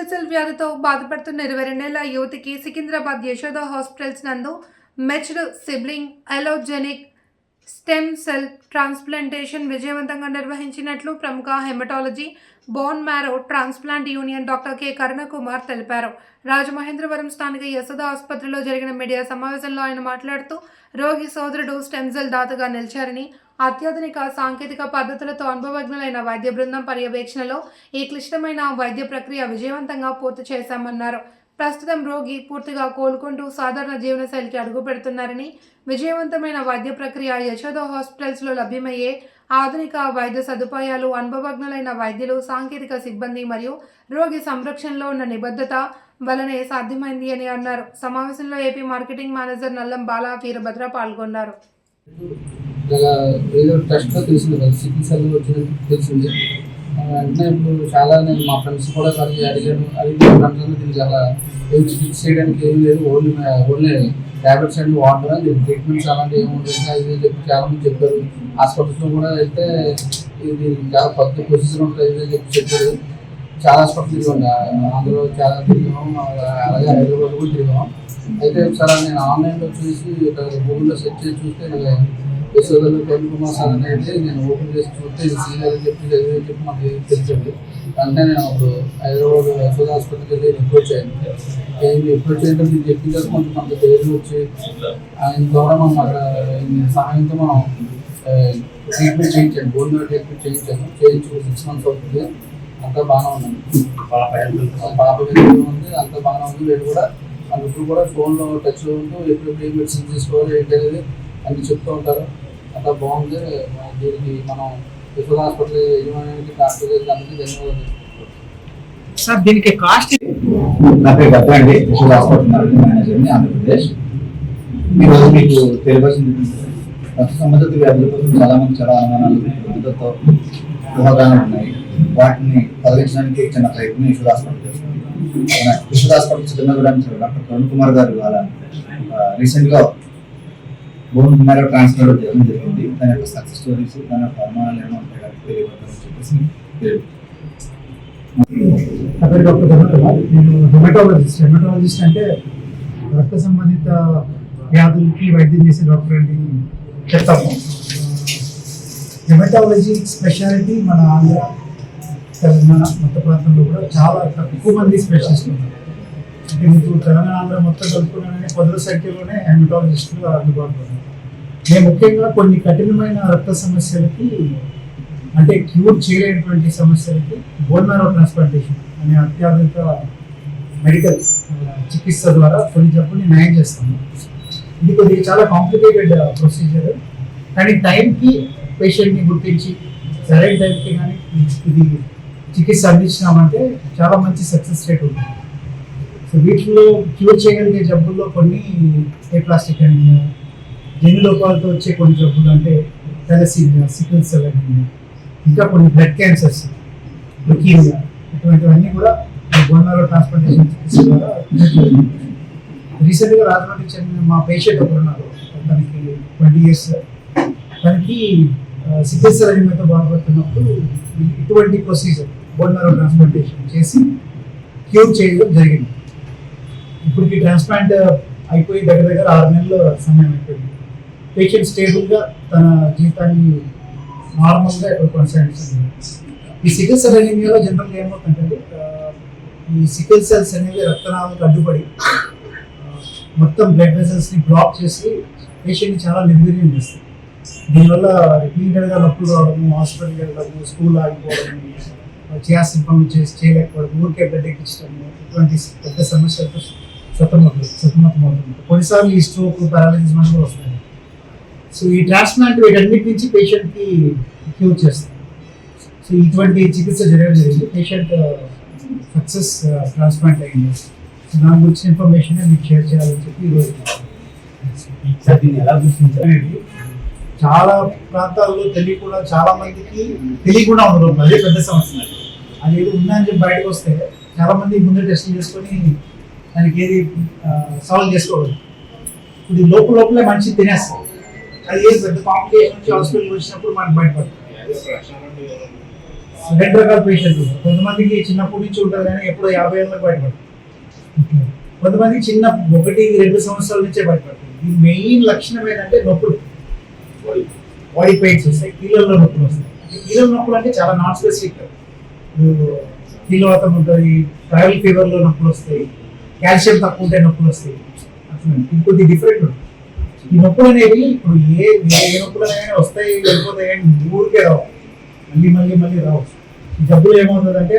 Sickle cell వ్యాధితో బాధపడుతున్న ఇరవై రెండేళ్ళ యువతికి సికింద్రాబాద్ యశోద హాస్పిటల్స్ నందు matched sibling allogeneic stem cell transplantation విజయవంతంగా నిర్వహించినట్లు ప్రముఖ haematology bone marrow transplant union doctor K. Karunakumar తెలిపారు. రాజమహేంద్రవరం స్థానిక యశోద ఆసుపత్రిలో జరిగిన మీడియా సమావేశంలో ఆయన మాట్లాడుతూ రోగి సోదరుడు స్టెమ్ సెల్ దాతగా నిలిచారని అత్యాధునిక సాంకేతిక పద్ధతులతో అనుభవజ్ఞులైన వైద్య బృందం పర్యవేక్షణలో ఈ క్లిష్టమైన వైద్య ప్రక్రియ విజయవంతంగా పూర్తి చేశామన్నారు. ప్రస్తుతం రోగి పూర్తిగా కోలుకుంటూ సాధారణ జీవనశైలికి అడుగు పెడుతున్నారని విజయవంతమైన వైద్య ప్రక్రియ యశోద హాస్పిటల్స్లో లభ్యమయ్యే ఆధునిక వైద్య సదుపాయాలు అనుభవజ్ఞులైన వైద్యులు సాంకేతిక సిబ్బంది మరియు రోగి సంరక్షణలో ఉన్న నిబద్ధత వలనే సాధ్యమైంది అని అన్నారు. సమావేశంలో AP marketing manager Nallam Bala Veerabhadra పాల్గొన్నారు. ఇలా ఏదో టెస్ట్లో తెలిసింది కదా సికిల్ సెల్ వచ్చినట్టు తెలిసింది. వెంటనే ఇప్పుడు చాలా నేను మా ఫ్రెండ్స్ కూడా కలిసి అడిగాను అడిగిన ఫ్రెండ్స్ అందరూ దీనికి అలా ఏం చికిత్స చేయడానికి ఏం లేదు ఓన్లీ ఓన్లీ ట్యాబ్లెట్స్ వాటర్ అని చెప్పి ట్రీట్మెంట్స్ అలాంటివి ఏమి ఉండదు ఇది చెప్పి చాలా మంది చెప్పారు. హాస్పిటల్స్లో కూడా అయితే ఇది చాలా కొత్త ప్రొసీజర్ ఉంటుంది ఇది అని చెప్పి చెప్పారు. చాలా హాస్పిటల్ ఉండే. అందులో చాలా తిరిగాం అలాగే హైదరాబాద్ కూడా తిరిగాం అయితే ఒకసారి నేను ఆన్లైన్లో చూసి గూగుల్లో సెర్చ్ చేసి చూస్తే యశోదలో కరుణకుమార్ సార్ అనేది నేను ఓపెన్ చేసి చూస్తే ఇది సీనియర్ అని చెప్పి చదివి అని చెప్పి మాకు తెలిసింది. అంటే నేను అప్పుడు హైదరాబాద్ యశోద హాస్పిటల్కి వెళ్ళి రిపోర్ట్ అయ్యాను నేను రిపోర్ట్ చేయడం మీరు చెప్పిన తర్వాత కొంచెం కొంత పేర్లు వచ్చి ఆయన ద్వారా మనం అక్కడ సహాయంతో మనం ట్రీట్మెంట్ చేయించాను గోల్డ్ ట్రీట్మెంట్ చేయించాను చేయించుకుని సిక్స్ మంత్స్ అవుతుంది. అంతా బాగానే ఉన్నాను పాప దగ్గర ఉంది అంతా బాగానే ఉంది. వీళ్ళు కూడా వాళ్ళు ఇప్పుడు కూడా ఫోన్లో టచ్లో ఉంటూ ఎప్పుడెప్పుడు ఏం మెడిసిన్ తీసుకోవాలి ఏంటి అనేది అన్ని చెప్తూ ఉంటారు. అంతా బాగుంది. దీనికి మనం యశోద హాస్పిటల్ యజమానికి డాక్టర్ గారికి అందరికీ ధన్యవాదాలు. సార్ దీనికి కాస్ట్ నా పేరు భద్ర అండి. యశోద హాస్పిటల్ మేనేజర్ని ఆంధ్రప్రదేశ్. ఈరోజు మీకు తెలియవలసింది రక్త సంబంధిత వ్యాధుల కోసం చాలా మంది చాలా అనుమానాలు ఊహాగానాలు ఉన్నాయి. వాటిని తొలగించడానికి చిన్న ప్రయత్నం Yashoda hospital hospital doctor Karun Kumar గారు రీసెంట్ రీసెంట్గా బోన్ మ్యారో ట్రాన్స్ఫర్ చేయడం జరిగింది. దాని యొక్క సక్సెస్ స్టోరీస్ దాని యొక్క అనుమానాలు ఏమో ఉంటాయి చెప్పేసి నా పేరు డాక్టర్ నేను హెమటాలజిస్ట్ హెమటాలజిస్ట్ అంటే రక్త సంబంధిత వ్యాధులకి వైద్యం చేసే డాక్టర్ అని చెప్తాము హెమటాలజీ స్పెషాలిటీ మన ఆంధ్ర తెలంగాణ మొత్తం ప్రాంతంలో కూడా చాలా తక్కువ మంది స్పెషలిస్ట్ ఉన్నారు. అంటే మీకు తెలంగాణ ఆంధ్ర మొత్తం కలుపుకున్నానే పదుల సంఖ్యలోనే హెమటాలజిస్టులు అందుబాటులో ఉన్నారు. మేము ముఖ్యంగా కొన్ని కఠినమైన రక్త సమస్యలకి అంటే క్యూర్ చేయలేనటువంటి సమస్యలకి బోన్ మ్యారో ట్రాన్స్ప్లాంటేషన్ అనే అత్యాధునిక మెడికల్ చికిత్స ద్వారా కొన్ని జబ్బుల్ని నయం చేస్తాము. ఇది కొద్దిగా చాలా కాంప్లికేటెడ్ ప్రొసీజర్ కానీ టైంకి పేషెంట్ని గుర్తించి సరైన టైంకి కానీ ఇది చికిత్స అందించినామంటే చాలా మంచి సక్సెస్ రేట్ ఉంటుంది. సో వీటిలో క్యూర్ చేయగలిగే జబ్బుల్లో కొన్ని ఏ ప్లాస్టిక్ అండ్ జన్యు లోపాలతో వచ్చే కొన్ని జబ్బులు అంటే తెలసీమియా సికిల్ సెల్ అనీమియా ఇంకా కొన్ని బ్లడ్ క్యాన్సర్స్ లుకీమియా ఇటువంటివన్నీ కూడా బోనాలో ట్రాన్స్ప్లాంటేషన్ చికిత్స ద్వారా రీసెంట్గా రాజమండ్రి చెందిన మా పేషెంట్ ఒకరు ఉన్నారు. తనకి ట్వంటీ ఇయర్స్ తనకి సికిల్ సెల్ అనీమియాతో బాధపడుతున్నప్పుడు ఇటువంటి ప్రొసీజర్ బోనాలో ట్రాన్స్ప్లాంటేషన్ చేసి క్యూర్ చేయడం జరిగింది. ఇప్పటికి ట్రాన్స్ప్లాంట్ అయిపోయి దగ్గర దగ్గర ఆరు నెలల సమయం అయిపోయింది. పేషెంట్ స్టేబుల్గా తన జీవితాన్ని నార్మల్గా ఇక్కడ కొనసాగిస్తుంది. ఈ సికిల్ సెల్ అనీమియాలో జనరల్గా ఏమవుతుందంటే ఈ సికిల్ సెల్స్ అనేవి రక్తనాళాలకు అడ్డుపడి మొత్తం బ్లడ్ వెసల్స్ని బ్లాక్ చేసి పేషెంట్ని చాలా నిర్వీర్యం చేస్తుంది దీనివల్ల రిపీటెడ్గా నొప్పులు రావడము హాస్పిటల్కి వెళ్ళడము స్కూల్ ఆగిపోవడము చేయాల్సిన పనులు చేసి చేయలేకపోవడం ఊరికే బ్లడ్ ఎక్కించడము ఇటువంటి పెద్ద సమస్యలతో సతమతం సతమతం అవుతుంది. కొన్నిసార్లు ఈ స్ట్రోక్ పారాలసిస్ మనకు కూడా వస్తాయి సో ఈ ట్రాన్స్ప్లాంట్ వీటన్నిటి నుంచి పేషెంట్కి క్యూర్ చేస్తాం. సో ఇటువంటి చికిత్స జరగడం జరిగింది. పేషెంట్ సక్సెస్ ట్రాన్స్ప్లాంట్ అయ్యింది సో దాని గురించి ఇన్ఫర్మేషన్ మీకు షేర్ చేయాలని చెప్పి ఈరోజు దీన్ని ఎలా గుర్తించారు? అనేది చాలా ప్రాంతాల్లో తెలియకుండా చాలా మందికి తెలియకుండా ఉండదు అదే పెద్ద సమస్య. అది ఏదో ఉందని చెప్పి బయటకు వస్తే చాలా మంది ముందే టెస్ట్ చేసుకొని దానికి ఏది సాల్వ్ చేసుకోవాలి. ఇది లోపల లోపలే మనిషి తినేస్తారు అది ఏది పెద్ద కాంప్లికేషన్ నుంచి హాస్పిటల్ వచ్చినప్పుడు మనకు బయటపడుతుంది సో రెండు రకాల పేషెంట్లు. కొంతమందికి చిన్నప్పటి నుంచి ఉంటుంది కానీ ఎప్పుడో యాభై ఏళ్ళకి బయటపడుతుంది కొంతమందికి చిన్న ఒకటి రెండు సంవత్సరాల నుంచే బయటపడుతుంది ఈ మెయిన్ లక్షణం ఏంటంటే నొప్పులు. బాడీ పెయిన్స్ వస్తాయి కీళ్ళల్లో నొప్పులు వస్తాయి. కీళ్ళ నొప్పులు అంటే చాలా నాన్ స్పెసిఫిక్ కీళ్ళవాతం ఉంటుంది ట్రావెల్ ఫీవర్లో నొప్పులు వస్తాయి కాల్షియం తక్కువ ఉంటే నొప్పులు వస్తాయి. అట్లా ఇంకొద్ది డిఫరెంట్ ఉంటుంది ఈ నొప్పులు అనేవి ఇప్పుడు ఏ ఏ నొప్పులు అనేవి వస్తాయి వెళ్ళిపోతాయి కానీ ఊరికే రావు. మళ్ళీ మళ్ళీ మళ్ళీ రావు. ఈ జబ్బులు ఏమవుతుందంటే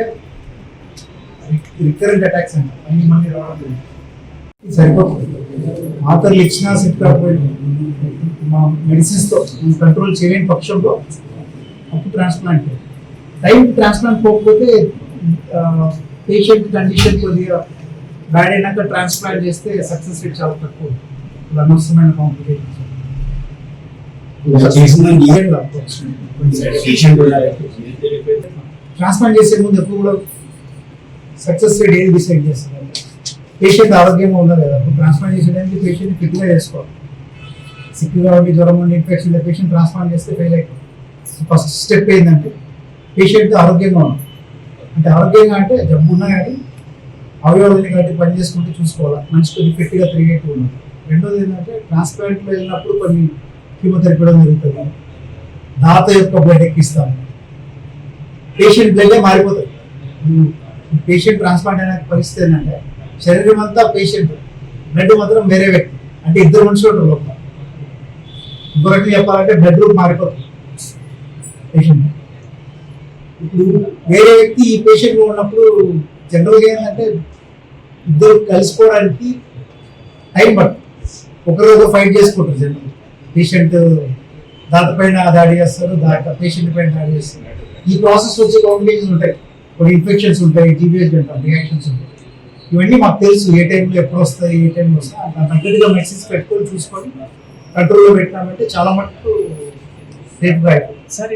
రికరెంట్ అటాక్స్ అంట. మళ్ళీ మళ్ళీ రావడం సరిపోతుంది. మాత్రలు ఇచ్చినా సెట్ కాకపోయినా మా మెడిసిన్స్తో కంట్రోల్ చేయలేని పక్షంలో అప్పు ట్రాన్స్ప్లాంట్ టైం ట్రాన్స్ప్లాంట్ పోకపోతే పేషెంట్ కండిషన్ కొద్దిగా బ్యాడ్ అయినాక ట్రాన్స్ప్లాంట్ చేస్తే సక్సెస్ రేట్ చాలా తక్కువ అనవసరమైన కాంప్లికేషన్స్ ట్రాన్స్ప్లాంట్ చేసే ముందు ఎప్పుడు కూడా సక్సెస్ రేట్ ఏది డిసైడ్ చేస్తారు? పేషెంట్ ఆరోగ్యంగా ఉందా లేదా? అప్పుడు ట్రాన్స్ప్లాంట్ చేసేదానికి పేషెంట్ ఫిట్గా చేసుకోవాలి. సిక్గా ఉండి జ్వరం ఉండి ఇన్ఫెక్షన్ పేషెంట్ ట్రాన్స్ప్లాంట్ చేస్తే ఫెయిల్ అయిపోతుంది. ఫస్ట్ స్టెప్ ఏంటంటే పేషెంట్ ఆరోగ్యంగా ఉంది అంటే ఆరోగ్యంగా అంటే జబ్బు ఉన్నా కానీ అవయవాలని కాబట్టి పని చేసుకుంటూ చూసుకోవాలి. మంచి కొద్ది ఫిట్గా తిరిగేట్టు ఉన్నది రెండోది ఏంటంటే ట్రాన్స్ప్లాంట్లో వెళ్ళినప్పుడు కొన్ని కీమోథెరపీ కూడా జరుగుతుంది. దాత యొక్క బ్లడ్ ఎక్కిస్తాము. పేషెంట్ బ్లడ్డే మారిపోతుంది పేషెంట్ ట్రాన్స్ప్లాంట్ అయిన పరిస్థితి ఏంటంటే శరీరం అంతా పేషెంట్ బ్లడ్ మాత్రం వేరే వ్యక్తి అంటే ఇద్దరు మనుషులు ఉంటారు లోపల. ఇంకో చెప్పాలంటే బ్లడ్ రూమ్ మారిపోతుంది. పేషెంట్. ఇప్పుడు వేరే వ్యక్తి ఈ పేషెంట్ ఉన్నప్పుడు జనరల్గా ఏంటంటే ఇద్దరు కలిసిపోవడానికి టైం పడుతుంది. ఒకరోజు ఫైట్ చేసుకుంటారు జనరల్ పేషెంట్ దాటిపైన దాడి చేస్తారు దాంట్లో పేషెంట్ పైన దాడి చేస్తారు. ఈ ప్రాసెస్ వచ్చే కాంప్లికేషన్స్ ఉంటాయి. కొన్ని ఇన్ఫెక్షన్స్ ఉంటాయి టీబీఎస్ ఉంటాయి రియాక్షన్స్ ఉంటాయి. ఇవన్నీ మాకు తెలుసు. ఏ టైంలో ఎప్పుడు వస్తాయి ఏ టైంలో వస్తాయి. దాని తగ్గట్టుగా మెడిసిన్స్ పెట్టుకొని చూసుకొని కంట్రోల్లో పెట్టినామంటే చాలా మటుకు సేఫ్గా అయిపోతుంది. సార్